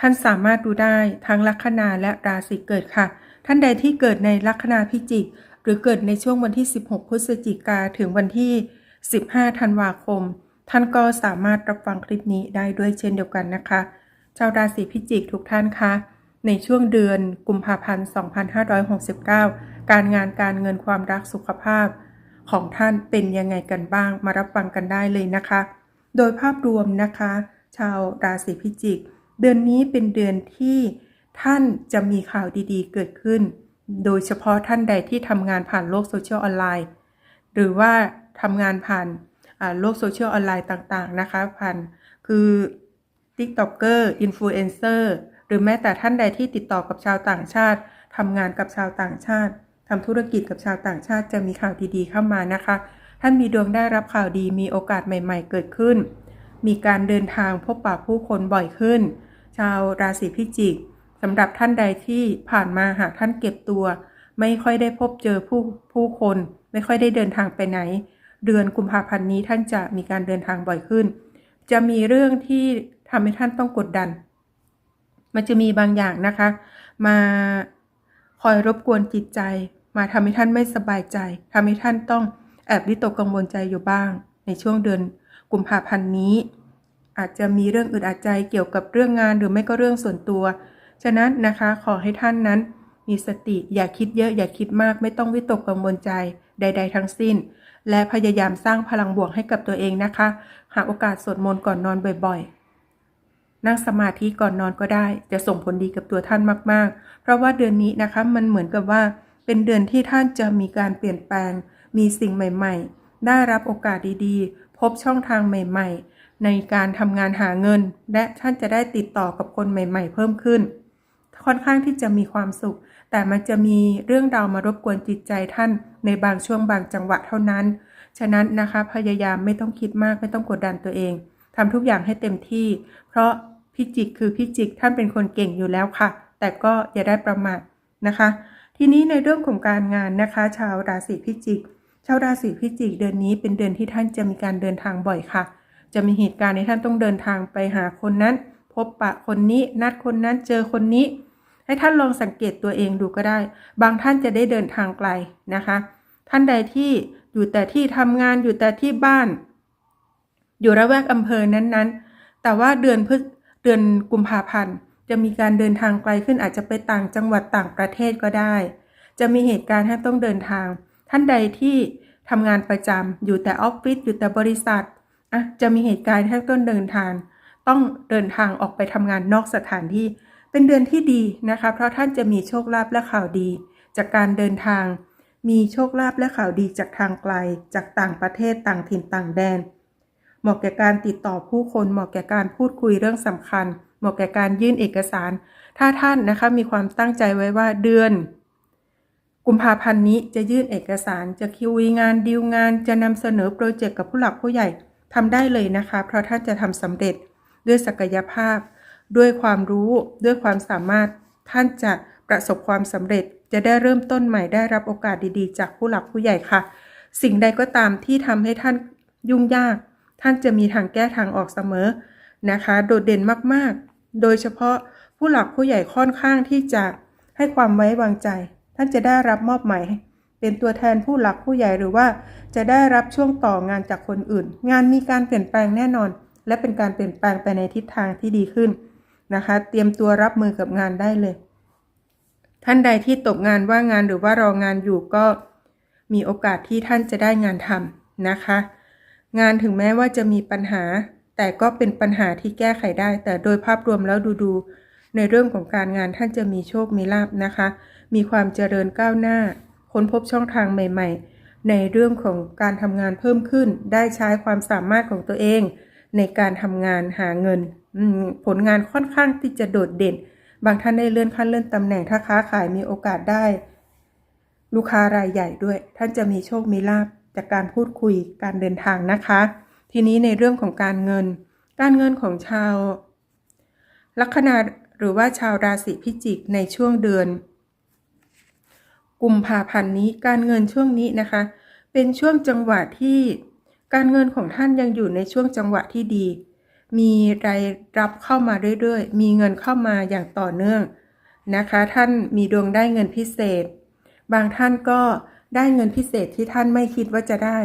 ท่านสามารถดูได้ทั้งลัคนาและราศีเกิดค่ะ ท่านใดที่เกิดในลัคนาพิจิก หรือเกิดในช่วงวันที่ 16 พฤศจิกาถึงวันที่ 15 ธันวาคม ท่านก็สามารถรับฟังคลิปนี้ได้ด้วยเช่นเดียวกันนะคะ ชาวราศีพิจิกทุกท่านคะในช่วงเดือนกุมภาพันธ์ 2569 การงานการเงินความรักสุขภาพ ของท่านเป็นยังไงกันบ้าง มารับฟังกันได้เลยนะคะ โดยภาพรวมนะคะ ชาวราศีพิจิก เดือนนี้เป็นเดือนที่ท่านจะมีข่าวดีๆ เกิดขึ้น โดยเฉพาะท่านใดที่ทำงานผ่านโลกโซเชียลออนไลน์ หรือว่าทำงานผ่านโลกโซเชียลออนไลน์ต่างๆนะคะผ่านคือ TikToker Influencer หรือแม้แต่ท่านใดที่ติดต่อกับชาวต่างชาติทำงานกับชาวต่างชาติทำธุรกิจกับชาวต่างชาติจะมีข่าวดีๆเข้ามานะคะ ท่านมีดวงได้รับข่าวดีมีโอกาสใหม่ ๆ เกิดขึ้น มีการเดินทางพบปะผู้คนบ่อยขึ้น ชาวราศีพิจิกสำหรับท่านใดที่ผ่านมาหากท่านเก็บตัว ไม่ค่อยได้พบเจอผู้ผู้คน ไม่ค่อยได้เดินทางไปไหน เดือนกุมภาพันธ์นี้ท่านจะมีการเดินทางบ่อยขึ้น จะมีเรื่องที่ทำให้ท่านต้องกดดัน มันจะมีบางอย่างนะคะ มาคอยรบกวนจิตใจ มาทำให้ท่านไม่สบายใจทำให้ท่านต้องแอบวิตกกังวลใจอยู่บ้าง ในช่วงเดือนกุมภาพันธ์นี้ อาจจะมีเรื่องอึดอัดใจเกี่ยวกับเรื่องงานหรือไม่ก็เรื่องส่วนตัว ฉะนั้นนะคะขอให้ท่านนั้น มีสติอย่าคิดเยอะอย่าคิดมาก ไม่ต้องวิตกกังวลใจใด ๆ ทั้งสิ้น และพยายามสร้างพลังบวกให้กับตัวเองนะคะ หาโอกาสสวดมนต์ก่อนนอนบ่อยๆ นั่งสมาธิก่อนนอนก็ได้ จะส่งผลดีกับตัวท่านมากๆ เพราะว่าเดือนนี้นะคะมันเหมือนกับว่า เป็นเดือนที่ท่านจะมีการเปลี่ยนแปลง มีสิ่งใหม่ ๆ ได้รับโอกาสดีๆ พบช่องทางใหม่ ๆ ในการทำงานหาเงิน และท่านจะได้ติดต่อกับคนใหม่ ๆ เพิ่มขึ้น ค่อนข้างที่จะมีความสุข แต่มันจะมีเรื่องราวมารบกวนจิตใจท่านในบางช่วงบางจังหวะเท่านั้น ฉะนั้นนะคะพยายามไม่ต้องคิดมากไม่ต้องกดดันตัวเองทำทุกอย่างให้เต็มที่ เพราะพิจิกคือพิจิกท่านเป็นคนเก่งอยู่แล้วค่ะ แต่ก็อย่าได้ประมาทนะคะ ทีนี้ในเรื่องของการงานนะคะ ชาวราศีพิจิก ชาวราศีพิจิกเดือนนี้เป็นเดือนที่ท่านจะมีการเดินทางบ่อยค่ะ จะมีเหตุการณ์ในท่านต้องเดินทางไปหาคนนั้น พบปะคนนี้นัดคนนั้นเจอคนนี้ ให้ท่านลองสังเกตตัวเองดูก็ได้ บางท่านจะได้เดินทางไกลนะคะ ท่านใดที่อยู่แต่ที่ทำงานอยู่แต่ที่บ้าน อยู่ระแวกอำเภอนั้นๆ แต่ว่าเดือนพฤษเดือนกุมภาพันธ์จะมีการเดินทางไกลขึ้นอาจจะไปต่างจังหวัดต่างประเทศก็ได้ จะมีเหตุการณ์ท่านต้องเดินทาง ท่านใดที่ทำงานประจำอยู่แต่ออฟฟิศอยู่แต่บริษัท อะจะมีเหตุการณ์ท่าต้องเดินทาง ต้องเดินทางออกไปทำงานนอกสถานที่ เป็นเดือนที่ดีนะคะ เพราะท่านจะมีโชคลาภและข่าวดี จากการเดินทาง มีโชคลาภและข่าวดีจากทางไกล จากต่างประเทศต่างถิ่นต่างแดน เหมาะแก่การติดต่อผู้คน เหมาะแก่การพูดคุยเรื่องสำคัญ เหมาะแก่การยื่นเอกสาร ถ้าท่านนะคะมีความตั้งใจไว้ว่าเดือนกุมภาพันธ์นี้จะยื่นเอกสารจะคิวงานดีลงาน จะนำเสนอโปรเจกต์กับผู้หลักผู้ใหญ่ ทำได้เลยนะคะ เพราะท่านจะทำสำเร็จด้วยศักยภาพ ด้วยความรู้ด้วยความสามารถ ท่านจะประสบความสำเร็จจะได้เริ่มต้นใหม่ได้รับโอกาสดีๆ จากผู้หลักผู้ใหญ่ค่ะ สิ่งใดก็ตามที่ทำให้ท่านยุ่งยาก ท่านจะมีทางแก้ทางออกเสมอนะคะ โดดเด่นมากๆ โดยเฉพาะผู้หลักผู้ใหญ่ค่อนข้างที่จะให้ความไว้วางใจ ท่านจะได้รับมอบหมาย เป็นตัวแทนผู้หลักผู้ใหญ่หรือว่า จะได้รับช่วงต่องานจากคนอื่น งานมีการเปลี่ยนแปลงแน่นอน และเป็นการเปลี่ยนแปลงไปในทิศทางที่ดีขึ้นนะคะ เตรียมตัวรับมือกับงานได้เลย ท่านใดที่ตกงานว่างงานหรือว่ารองานอยู่ก็มีโอกาสที่ท่านจะได้งานทำนะคะ งานถึงแม้ว่าจะมีปัญหา แต่ก็เป็นปัญหาที่แก้ไขได้ แต่โดยภาพรวมแล้วดูๆในเรื่องของการงานท่านจะมีโชคมีลาบนะคะ มีความเจริญก้าวหน้า ค้นพบช่องทางใหม่ ๆ ในเรื่องของการทำงานเพิ่มขึ้น ได้ใช้ความสามารถของตัวเอง ในการทำงานหาเงิน ผลงานค่อนข้างที่จะโดดเด่น บางท่านได้เลื่อนขั้นเลื่อนตำแหน่งถ้าค้าขายมีโอกาสได้ ลูกค้ารายใหญ่ด้วย ท่านจะมีโชคมีลาบจากการพูดคุยการเดินทางนะคะ ทีนี้ในเรื่องของการเงิน การเงินของชาว ลัคนาหรือว่าชาวราศีพิจิกในช่วงเดือน กุมภาพันธ์นี้การเงินช่วงนี้นะคะ เป็นช่วงจังหวะที่การเงินของท่านยังอยู่ในช่วงจังหวะที่ดี มีรายรับเข้ามาเรื่อยๆ มีเงินเข้ามาอย่างต่อเนื่องนะคะ ท่านมีดวงได้เงินพิเศษ บางท่านก็ได้เงินพิเศษที่ท่านไม่คิดว่าจะได้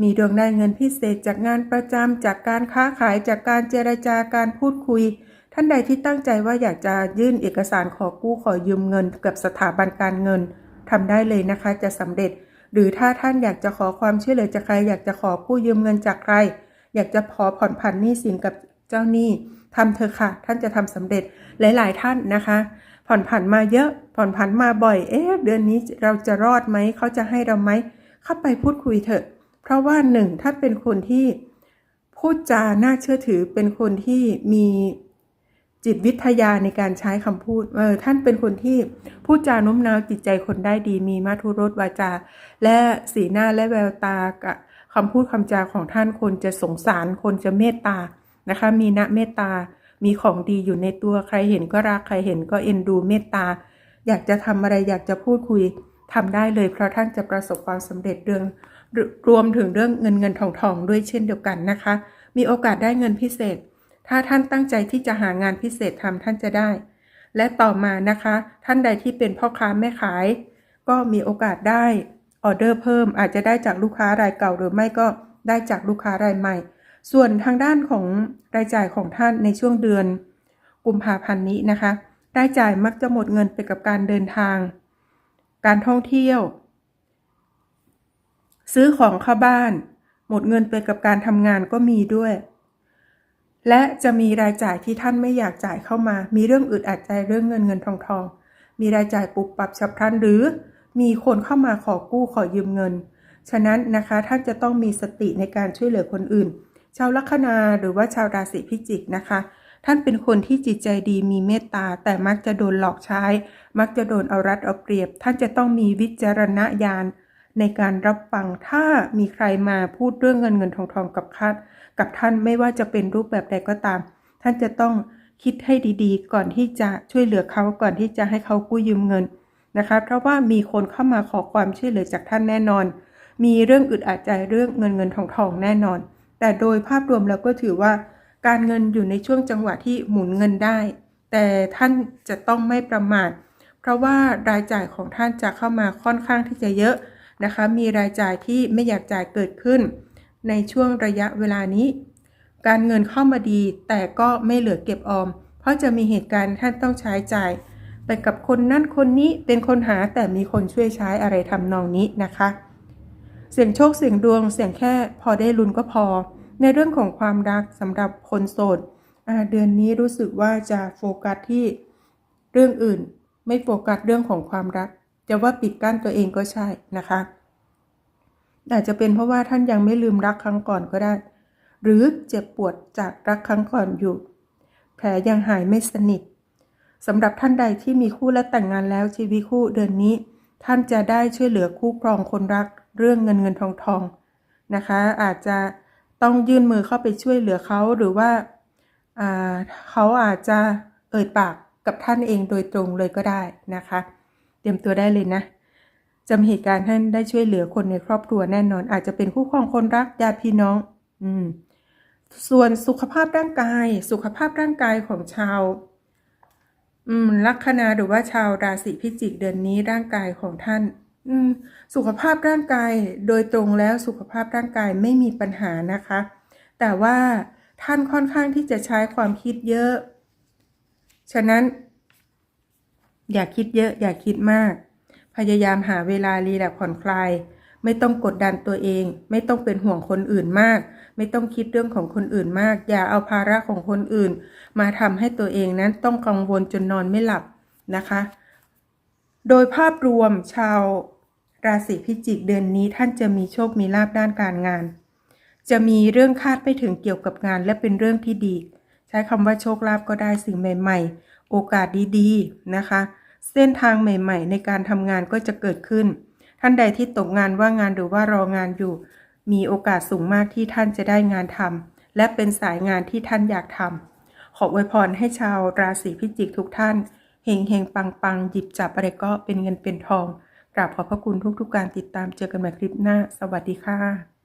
มีดวงได้เงินพิเศษจากงานประจำจากการค้าขายจากการเจรจาการพูดคุย ท่านใดที่ตั้งใจว่าอยากจะยื่นเอกสารขอกู้ขอยืมเงินกับสถาบันการเงินทำได้เลยนะคะจะสำเร็จ หรือถ้าท่านอยากจะขอความช่วยเหลือจากใคร อยากจะขอกู้ยืมเงินจากใคร อยากจะขอผ่อนผันหนี้สินกับเจ้าหนี้ทำเถอะค่ะ ท่านจะทำสำเร็จหลาย ๆ ท่านนะคะ ผ่อนผันมาเยอะ ผ่อนผันมาบ่อย เอ๊ะเดือนนี้เราจะรอดไหมเขาจะให้เราไหมเข้าไปพูดคุยเถอะ เพราะว่าหนึ่งท่านเป็นคนที่พูดจาน่าเชื่อถือเป็นคนที่มี จิตวิทยาในการใช้คำพูด เออ ท่านเป็นคนที่พูดจาโน้มน้าวจิตใจคนได้ดี มีมาทุรสวาจา และสีหน้าและแววตากับคำพูดคำจาของท่านคนจะสงสาร คนจะเมตตา นะคะ มีณเมตตา มีของดีอยู่ในตัว ใครเห็นก็รัก ใครเห็นก็เอ็นดูเมตตา อยากจะทำอะไร อยากจะพูดคุยทำได้เลย เพราะท่านจะประสบความสำเร็จเรื่อง รวมถึงเรื่องเงินเงินทองทองด้วยเช่นเดียวกันนะคะ มีโอกาสได้เงินพิเศษ ถ้าท่านตั้งใจที่จะหางานพิเศษทำท่านจะได้ และต่อมานะคะ ท่านใดที่เป็นพ่อค้าแม่ขาย ก็มีโอกาสได้ออเดอร์เพิ่มอาจจะได้จากลูกค้ารายเก่าหรือไม่ก็ได้จากลูกค้ารายใหม่ ส่วนทางด้านของรายจ่ายของท่านในช่วงเดือน กุมภาพันธ์นี้นะคะรายจ่ายมักจะหมดเงินไปกับการเดินทาง การท่องเที่ยว ซื้อของเข้าบ้าน หมดเงินไปกับการทำงานก็มีด้วย และจะมีรายจ่ายที่ท่านไม่อยากจ่ายเข้ามา มีเรื่องอึดอัดใจเรื่องเงินเงินทองทอง มีรายจ่ายปุบปับฉับพลันหรือ มีคนเข้ามาขอกู้ขอยืมเงิน ฉะนั้นนะคะท่านจะต้องมีสติในการช่วยเหลือคนอื่น ชาวลัคนาหรือว่าชาวราศีพิจิกนะคะ ท่านเป็นคนที่จิตใจดีมีเมตตา แต่มักจะโดนหลอกใช้ มักจะโดนเอารัดเอาเปรียบ ท่านจะต้องมีวิจารณญาณในการรับฟังถ้ามีใครมาพูดเรื่องเงินเงินทองทองกับท่าน กับท่านไม่ว่าจะเป็นรูปแบบใดก็ตาม ท่านจะต้องคิดให้ดีๆ ก่อนที่จะช่วยเหลือเขาก่อนที่จะให้เขากู้ยืมเงินนะคะ เพราะว่ามีคนเข้ามาขอความช่วยเหลือจากท่านแน่นอน มีเรื่องอึดอัดใจเรื่องเงินเงินทองทองแน่นอน แต่โดยภาพรวมแล้วก็ถือว่าการเงินอยู่ในช่วงจังหวะที่หมุนเงินได้ แต่ท่านจะต้องไม่ประมาท เพราะว่ารายจ่ายของท่านจะเข้ามาค่อนข้างที่จะเยอะนะคะ มีรายจ่ายที่ไม่อยากจ่ายเกิดขึ้น ในช่วงระยะเวลานี้ การเงินเข้ามาดี แต่ก็ไม่เหลือเก็บออม เพราะจะมีเหตุการณ์ท่านต้องใช้จ่าย ไปกับคนนั่นคนนี้เป็นคนหาแต่มีคนช่วยใช้อะไรทำนองนี้นะคะ เสียงโชคเสียงดวงเสียงแค่พอได้ลุ้นก็พอ ในเรื่องของความรักสำหรับคนโสดเดือนนี้รู้สึกว่าจะโฟกัสที่เรื่องอื่น ไม่โฟกัสเรื่องของความรัก จะว่าปิดกั้นตัวเองก็ใช่นะคะ อาจจะเป็นเพราะว่าท่านยังไม่ลืมรักครั้งก่อนก็ได้ หรือเจ็บปวดจากรักครั้งก่อนอยู่ แผลยังหายไม่สนิทสำหรับท่านใดที่มีคู่และแต่งงานแล้วชีวิตคู่เดือนนี้ ท่านจะได้ช่วยเหลือคู่ครองคนรักเรื่องเงินเงินทองทองนะคะ อาจจะต้องยื่นมือเข้าไปช่วยเหลือเขาหรือว่าเขาอาจจะเอ่ยปากกับท่านเองโดยตรงเลยก็ได้นะคะ เตรียมตัวได้เลยนะ จะมีเหตุการณ์ท่านได้ช่วยเหลือคนในครอบครัวแน่นอน อาจจะเป็นคู่ครองคนรักญาติพี่น้อง อืม ส่วนสุขภาพร่างกาย สุขภาพร่างกายของชาว อืม ลัคนาหรือว่าชาวราศีพิจิกเดือนนี้ร่างกายของท่าน อืม สุขภาพร่างกายโดยตรงแล้วสุขภาพร่างกายไม่มีปัญหานะคะ แต่ว่าท่านค่อนข้างที่จะใช้ความคิดเยอะ ฉะนั้น อย่าคิดเยอะ อย่าคิดมาก พยายามหาเวลารีแลกผ่อนคลาย ไม่ต้องกดดันตัวเอง ไม่ต้องเป็นห่วงคนอื่นมาก ไม่ต้องคิดเรื่องของคนอื่นมาก อย่าเอาภาระของคนอื่น มาทำให้ตัวเองนั้นต้องกังวลจนนอนไม่หลับนะคะ โดยภาพรวมชาวราศีพิจิกเดือนนี้ท่านจะมีโชคมีลาภด้านการงาน จะมีเรื่องคาดไม่ถึงเกี่ยวกับงาน และเป็นเรื่องที่ดี ใช้คำว่าโชคลาภก็ได้สิ่งใหม่ ๆ โอกาสดีๆนะคะ เส้นทางใหม่ ๆ ในการทำงานก็จะเกิดขึ้น ท่านใดที่ตกงานว่างงานหรือว่ารองานอยู่ มีโอกาสสูงมากที่ท่านจะได้งานทำและเป็นสายงานที่ท่านอยากทำขออวยพรให้ชาวราศีพิจิกทุกท่านเฮงเฮงปังปังหยิบจับอะไรก็เป็นเงินเป็นทองกราบขอบพระคุณทุกๆการติดตามเจอกันใหม่คลิปหน้า สวัสดีค่ะ